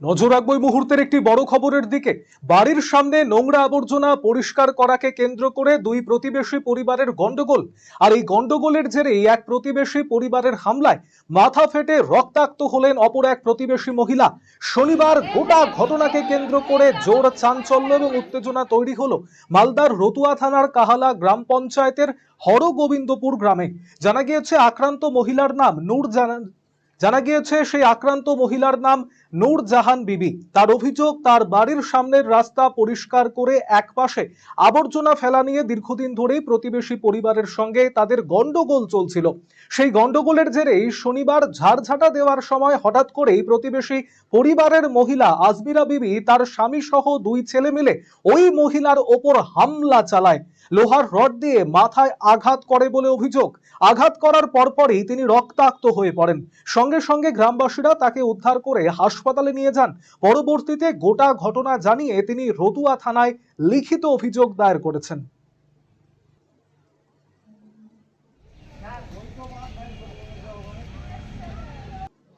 নজর রাখব এই মুহূর্তের একটি বড় খবরের দিকে। বাড়ির সামনে নোংরা আবর্জনা পরিষ্কার করাকে কেন্দ্র করে দুই প্রতিবেশী পরিবারের গন্ডগোল আর এই গন্ডগোলের জেরেই এক প্রতিবেশী পরিবারের হামলায় মাথা ফেটে রক্তাক্ত হলেন অপর এক প্রতিবেশী মহিলা। শনিবার গোটা ঘটনাকে কেন্দ্র করে জোর চাঞ্চল্য এবং উত্তেজনা তৈরি হলো মালদার রতুয়া থানার কাহালা গ্রাম পঞ্চায়েতের হরগোবিন্দপুর গ্রামে। জানা গিয়েছে, আক্রান্ত মহিলার নাম নূর জানা গিয়েছে, সেই আক্রান্ত মহিলার নাম নূর জাহান বিবি। তার অভিযোগ, তার বাড়ির সামনের রাস্তা পরিষ্কার করে একপাশে আবর্জনা ফেলা নিয়ে দীর্ঘদিন ধরেই প্রতিবেশী পরিবারের সঙ্গে তাদের গন্ডগোল চলছিল। সেই গন্ডগোলের জেরেই শনিবার ঝাড়ঝাঁটা দেওয়ার সময় হঠাৎ করেই প্রতিবেশী পরিবারের মহিলা আজমিরা বিবি তার স্বামী সহ দুই ছেলে মিলে ওই মহিলার ওপর হামলা চালায়। লোহার রড দিয়ে মাথায় আঘাত করে বলে অভিযোগ। আঘাত করার পরপরই তিনি রক্তাক্ত হয়ে পড়েন। সঙ্গে সঙ্গে গ্রামবাসীরা তাকে উদ্ধার করে হাসপাতালে নিয়ে যান। পরবর্তীতে গোটা ঘটনা জানিয়ে তিনি রতুয়া থানায় লিখিত অভিযোগ দায়ের করেছেন।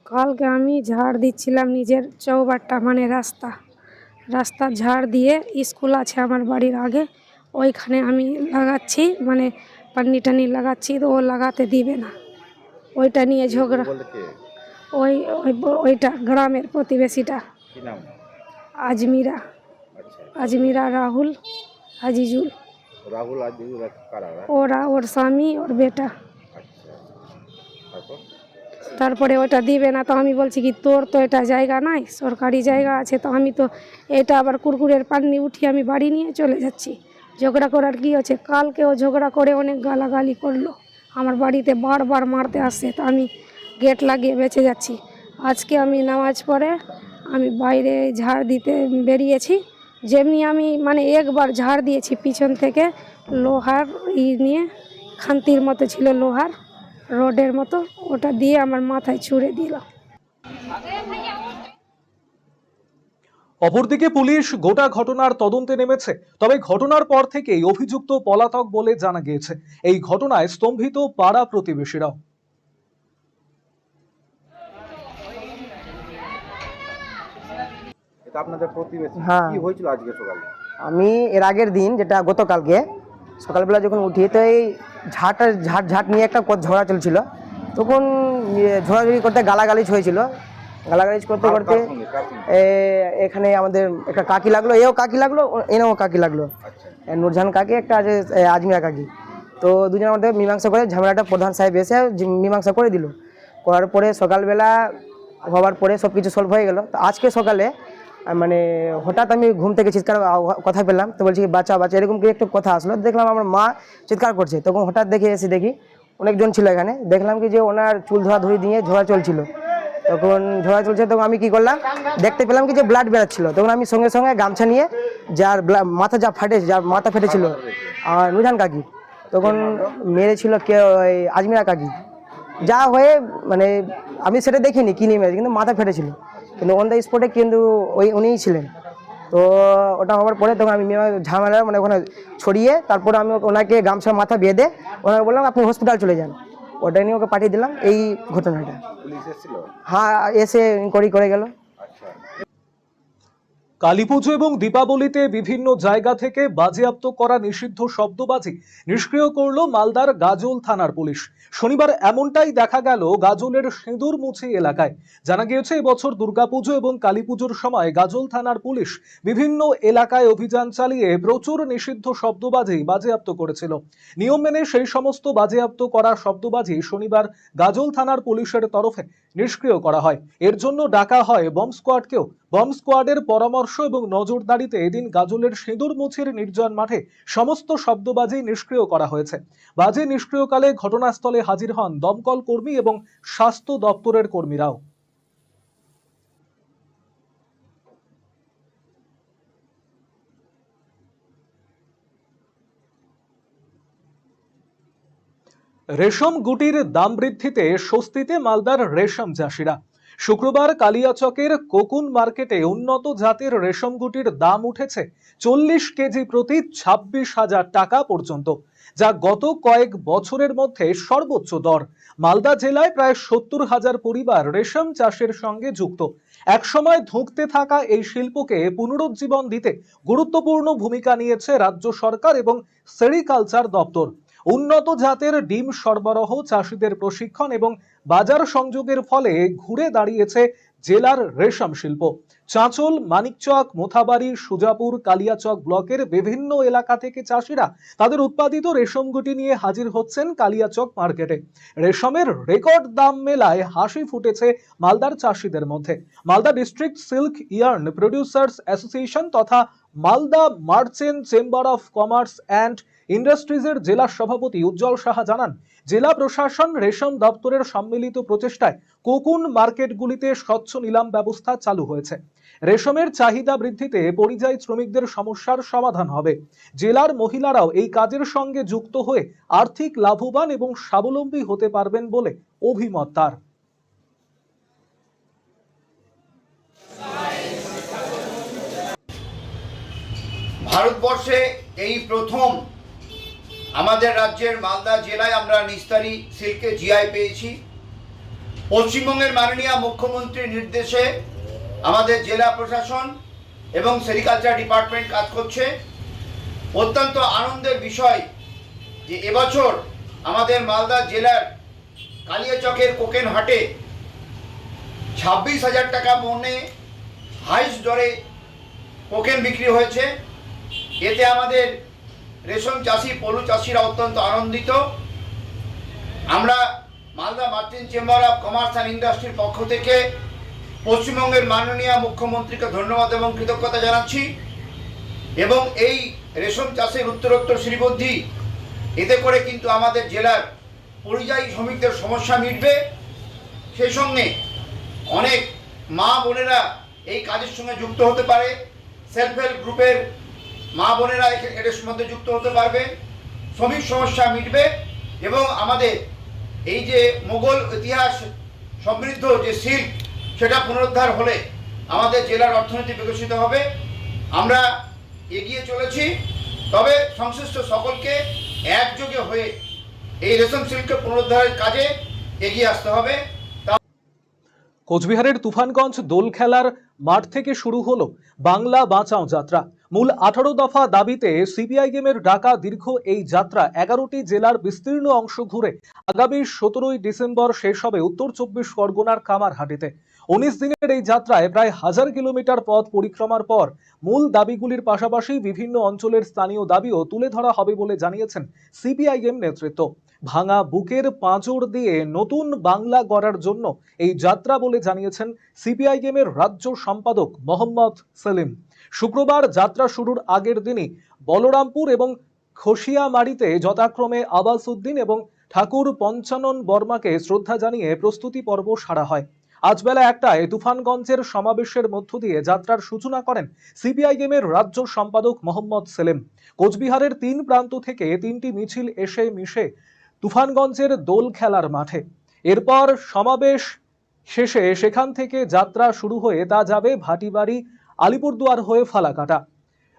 কালকে আমি ঝাড় দিচ্ছিলাম নিজের চৌবাট্টা মানে রাস্তা। রাস্তা ঝাড় দিয়ে স্কুল আছে আমার বাড়ির আগে। ওইখানে আমি লাগাচ্ছি মানে পান্নি টানি লাগাচ্ছি তো ও লাগাতে দিবে না। ওইটা নিয়ে ঝগড়া। ওই ওই ওইটা গ্রামের প্রতিবেশীটা। আজমিরা। আচ্ছা। আজমিরা রাহুল আজিজুল। রাহুল আজ কারা ওরা? ওরা ওর স্বামী ওর বেটা। আচ্ছা। তারপরে? ওটা দিবে না তো আমি বলছি কি তোর তো এটা জায়গা নাই সরকারি জায়গা আছে তো আমি তো এটা আবার কুরকুরের পান্নি উঠিয়ে আমি বাড়ি নিয়ে চলে যাচ্ছি। ঝগড়া করার কি আছে? কালকেও ঝগড়া করে অনেক গালাগালি করল। আমার বাড়িতে বারবার মারতে আসছে, তো আমি গেট লাগিয়ে বেঁচে যাচ্ছি। আজকে আমি নামাজ পড়ে আমি বাইরে ঝাড় দিতে বেরিয়েছি। যেমনি আমি মানে একবার ঝাড় দিয়েছি, পিছন থেকে লোহার ই নিয়ে, খান্তির মতো ছিল লোহার রোডের মতো, ওটা দিয়ে আমার মাথায় ছুঁড়ে দিল। অপরদিকে পুলিশ গোটা ঘটনার তদন্তে নেমেছে তবে ঘটনার পর থেকেই অভিযুক্ত পলাতক বলে জানা গিয়েছে। এই ঘটনায় স্তম্ভিত পাড়া প্রতিবেশীরাও। এটা আপনাদের প্রতিবেশী? হ্যাঁ। কি হয়েছিল আজকে সকালে? আমি এর আগের দিন যেটা গতকালকে সকালবেলা যখন উঠি তো এই ঝাঁটা ঝাঁট ঝাঁট নিয়ে একটা কত ঝগড়া চলছিল। তখন ইয়ে ঝগড়াঝড়ি করতে গালাগালিজ হয়েছিল। গালাগালিজ করতে করতে এখানে আমাদের একটা কাকি লাগল এও কাকি লাগল এনেও কাকি লাগল। আচ্ছা। নূরজাহান কাকি একটা আছে এ, আজমিরা কাকি। তো দুজনের মধ্যে মীমাংসা করে ঝামেলাটা প্রধান সাহেব এসে মীমাংসা করে দিল। করার পরে সকালবেলা হওয়ার পরে সব কিছু সলভ হয়ে গেল। তো আজকে সকালে মানে হঠাৎ আমি ঘুম থেকে চিৎকার কথা পেলাম। তো বলছি বাচ্চা বাচ্চা এরকম কি একটু কথা আসলো? দেখলাম আমার মা চিৎকার করছে। তখন হঠাৎ দেখে এসে দেখি অনেকজন ছিল এখানে। দেখলাম কি যে ওনার চুল ধরা ধরি দিয়ে ঝোড়া চলছিল। তখন ঝোড়া চলছে, তখন আমি কি করলাম? দেখতে পেলাম কি যে ব্লাড বেরোচ্ছিল। তখন আমি সঙ্গে সঙ্গে গামছা নিয়ে যার মাথা যা ফাটে, যার মাথা ফেটেছিল আর নুজান কাকি, তখন মেরেছিল কে ওই আজমিরা কাকি। যা হয়ে মানে আমি সেটা দেখিনি, কি নিয়ে মেরেছে, কিন্তু মাথা ফেটেছিল। কিন্তু অন দ্য স্পটে কিন্তু ওই, উনিই ছিলেন। তো ওটা হওয়ার পরে তখন আমি ঝামেলা মানে ওখানে ছড়িয়ে, তারপরে আমি ওনাকে গামছা, মাথা বেঁধে, ওনাকে বললাম, আপনি হসপিটাল চলে যান। ওটা নিয়ে ওকে পাঠিয়ে দিলাম এই ঘটনাটা। হ্যাঁ এসে ইনকোয়ারি করে গেল। কালীপুজো এবং দীপাবলিতে বিভিন্ন জায়গা থেকে বাজেয়াপ্ত করা নিষিদ্ধ শব্দবাজি নিষ্ক্রিয় করল মালদার গাজল থানার পুলিশ। শনিবার এমনটাই দেখা গেল গাজলের সিঁদুরমুছি এলাকায়। জানা গিয়েছে, এবছর দুর্গাপুজো এবং কালীপুজোর সময় গাজল থানার পুলিশ বিভিন্ন এলাকায় অভিযান চালিয়ে প্রচুর নিষিদ্ধ শব্দবাজি বাজেয়াপ্ত করেছিল। নিয়ম মেনে সেই সমস্ত বাজেয়াপ্ত করা শব্দবাজি শনিবার গাজল থানার পুলিশের তরফে নিষ্ক্রিয় করা হয়। এর জন্য ডাকা হয় বম স্কোয়াডকেও। বম স্কোয়াডের পরামর্শ এবং নজরদারিতে এদিন গাজলের সিঁদুর মুছির নির্জন মাঠে সমস্ত শব্দবাজি নিষ্ক্রিয় করা হয়েছে। বাজি নিষ্ক্রিয়কালে ঘটনাস্থলে হাজির হন দমকল কর্মী এবং স্বাস্থ্য দপ্তরের কর্মীরাও। রেশম গুটির দাম বৃদ্ধিতে স্বস্তিতে মালদার রেশম চাষিরা। শুক্রবার কালিয়াচকের কোকুন মার্কেটে উন্নত জাতের রেশম গুটির দাম উঠেছে চল্লিশ কেজি প্রতি ছাব্বিশ হাজার টাকা পর্যন্ত, যা গত কয়েক বছরের মধ্যে সর্বোচ্চ দর। মালদা জেলায় প্রায় সত্তর হাজার পরিবার রেশম চাষের সঙ্গে যুক্ত। একসময় ধুঁকতে থাকা এই শিল্পকে পুনরুজ্জীবন দিতে গুরুত্বপূর্ণ ভূমিকা নিয়েছে রাজ্য সরকার এবং সেরিকালচার দপ্তর। উন্নত জাতের ডিম সরবরাহ, চাষিদের প্রশিক্ষণ এবং বাজার সংযোগের ফলে ঘুরে দাঁড়িয়েছে জেলার রেশম শিল্প। চাঁচল, মানিকচক, মোথাবাড়ি, সুজাপুর, কালিয়াচক ব্লকের বিভিন্ন এলাকা থেকে চাষিরা তাদের উৎপাদিত রেশম গুটি নিয়ে হাজির হচ্ছেন কালিয়াচক মার্কেটে। রেশমের রেকর্ড দাম মেলায় হাসি ফুটেছে মালদার চাষিদের মধ্যে। Malda district silk yarn producers association তথা Malda merchant chamber of commerce and ইন্ডাস্ট্রিজের জেলা সভাপতি উজ্জ্বল সাহা জানান, জেলা প্রশাসন রেশম দপ্তরের সম্মিলিত প্রচেষ্টায় কোকুন মার্কেটগুলিতে স্বচ্ছ নিলাম ব্যবস্থা চালু হয়েছে। রেশমের চাহিদা বৃদ্ধিতে পরিযায়ী শ্রমিকদের সমস্যার সমাধান হবে। জেলার মহিলারাও এই কাজের সঙ্গে যুক্ত হয়ে আর্থিক লাভবান এবং স্বাবলম্বী হতে পারবেন বলে অভিমত তার। ভারতবর্ষে এই প্রথম আমাদের রাজ্যের মালদা জেলায় আমরা নিস্তারি সিল্কে জিআই পেয়েছি। পশ্চিমবঙ্গের মাননীয় মুখ্যমন্ত্রীর নির্দেশে আমাদের জেলা প্রশাসন এবং সেরিকালচার ডিপার্টমেন্ট কাজ করছে। অত্যন্ত আনন্দের বিষয় যে এবছর আমাদের মালদা জেলার কালিয়াচকের কোকেন হাটে ছাব্বিশ হাজার টাকা মনে হাইস্ট দরে কোকেন বিক্রি হয়েছে। এতে আমাদের রেশম চাষি, পলু চাষিরা অত্যন্ত আনন্দিত। আমরা Malda merchant chamber of commerce and ইন্ডাস্ট্রির পক্ষ থেকে পশ্চিমবঙ্গের মাননীয় মুখ্যমন্ত্রীকে ধন্যবাদ এবং কৃতজ্ঞতা জানাচ্ছি। এবং এই রেশম চাষের উত্তরোত্তর শ্রীবদ্ধি, এতে করে কিন্তু আমাদের জেলার পরিযায়ী শ্রমিকদের সমস্যা মিটবে। সেই সঙ্গে অনেক মা বোনেরা এই কাজের সঙ্গে যুক্ত হতে পারে। সেলফ হেল্প গ্রুপের মা বোনেরা এর মধ্যে যুক্ত হতে পারবে, শ্রমিক সমস্যা মিটবে এবং আমাদের এই যে মোগল ইতিহাস সমৃদ্ধ যে শিল্প সেটা পুনরুদ্ধার হলে আমাদের জেলার অর্থনীতি বিকশিত হবে। আমরা এগিয়ে চলেছি, তবে সংশ্লিষ্ট সকলকে একযোগে হয়ে এই রেশম শিল্পকে পুনরুদ্ধারের কাজে এগিয়ে আসতে হবে। কোচবিহারের তুফানগঞ্জ দোল খেলার মাঠ থেকে শুরু হলো বাংলা বাঁচাও যাত্রা। মূল আঠারো দফা দাবিতে সিবিআই গেমের ডাকা দীর্ঘ এই যাত্রা এগারোটি জেলার বিস্তীর্ণ অংশ ঘুরে আগামী সতেরোই ডিসেম্বর শেষ হবে উত্তর চব্বিশ পরগনার কামারহাটিতে। উনিশ দিনের এই যাত্রায় প্রায় হাজার কিলোমিটার পথ পরিক্রমার পর মূল দাবিগুলির পাশাপাশি বিভিন্ন অঞ্চলের স্থানীয় দাবিও তুলে ধরা হবে বলে জানিয়েছেন সিপিআইএম নেতৃত্ব। ভাঙা বুকের পাঁচড় দিয়ে নতুন বাংলা গড়ার জন্য এই যাত্রা বলে জানিয়েছেন সিপিআইএমের রাজ্য সম্পাদক মোহাম্মদ সেলিম। শুক্রবার যাত্রা শুরুর আগের দিনই বলরামপুর এবং খসিয়ামারিতে যথাক্রমে আবাস উদ্দিন এবং ঠাকুর পঞ্চানন বর্মাকে শ্রদ্ধা জানিয়ে প্রস্তুতি পর্ব সারা হয়। আজ বেলা একটায় তুফানগঞ্জের সমাবেশের মধ্য দিয়ে যাত্রার সূচনা করেন সিপিআইএমের রাজ্য সম্পাদক মোহাম্মদ সেলিম। কোচবিহারের তিন প্রান্ত থেকে তিনটি মিছিল এসে মিশে তুফানগঞ্জের দোল খেলার মাঠে। এরপর সমাবেশ শেষে সেখান থেকে যাত্রা শুরু হয়ে তা যাবে ভাটিবাড়ি আলিপুরদুয়ার হয়ে ফালাকাটা।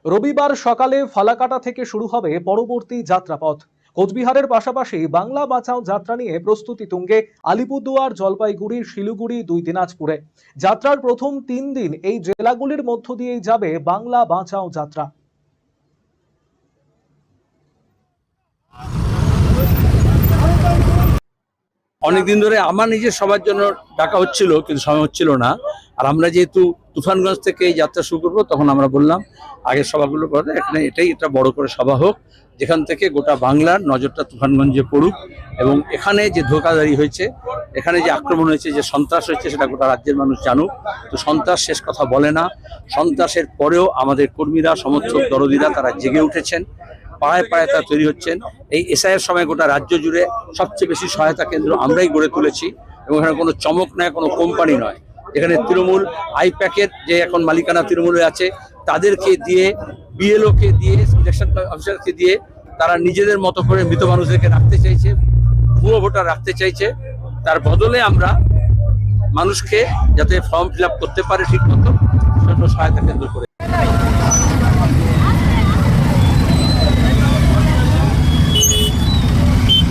রবিবার সকালে ফালাকাটা থেকে শুরু হবে পরবর্তী যাত্রাপথ। কোচবিহারের পাশাপাশি বাংলা বাঁচাও যাত্রা নিয়ে প্রস্তুতি তুঙ্গে আলিপুরদুয়ার, জলপাইগুড়ি, শিলিগুড়ি, দুই দিনাজপুরে। যাত্রার প্রথম তিন দিন এই জেলাগুলির মধ্য দিয়েই যাবে বাংলা বাঁচাও যাত্রা। অনেকদিন ধরে আমার নিজের সবার জন্য ডাকা হচ্ছিল, কিন্তু সময় হচ্ছিল না। আর আমরা যেহেতু তুফানগঞ্জ থেকে এই যাত্রা শুরু করব, তখন আমরা বললাম, আগের সভাগুলো করে এখানে এটাই এটা বড় করে সভা হোক। যেখান থেকে গোটা বাংলার নজরটা তুফানগঞ্জে পড়ুক এবং এখানে যে ধোকাধারি হয়েছে, এখানে যে আক্রমণ হয়েছে, যে সন্ত্রাস হয়েছে সেটা গোটা রাজ্যের মানুষ জানুক। তো সন্ত্রাস শেষ কথা বলে না। সন্ত্রাসের পরেও আমাদের কর্মীরা, সমর্থক, দরদিরা তারা জেগে উঠেছেন, পাড়ায় পাড়ায় তারা তৈরি হচ্ছেন। এই এসআইয়ের সময় গোটা রাজ্য জুড়ে সবচেয়ে বেশি সহায়তা কেন্দ্র আমরাই গড়ে তুলেছি এবং এখানে কোনো চমক নয়, কোনো কোম্পানি নয়। এখানে তৃণমূল, আইপ্যাকের যে এখন মালিকানা তৃণমূলে আছে তাদেরকে দিয়ে বিএলওকে দিয়ে ইলেকশন অফিসারকে দিয়ে তারা নিজেদের মতো করে মৃত মানুষদেরকে রাখতে চাইছে, ভুয়ো ভোটার রাখতে চাইছে। তার বদলে আমরা মানুষকে যাতে ফর্ম ফিল করতে পারে ঠিক মতো সহায়তা কেন্দ্র করে।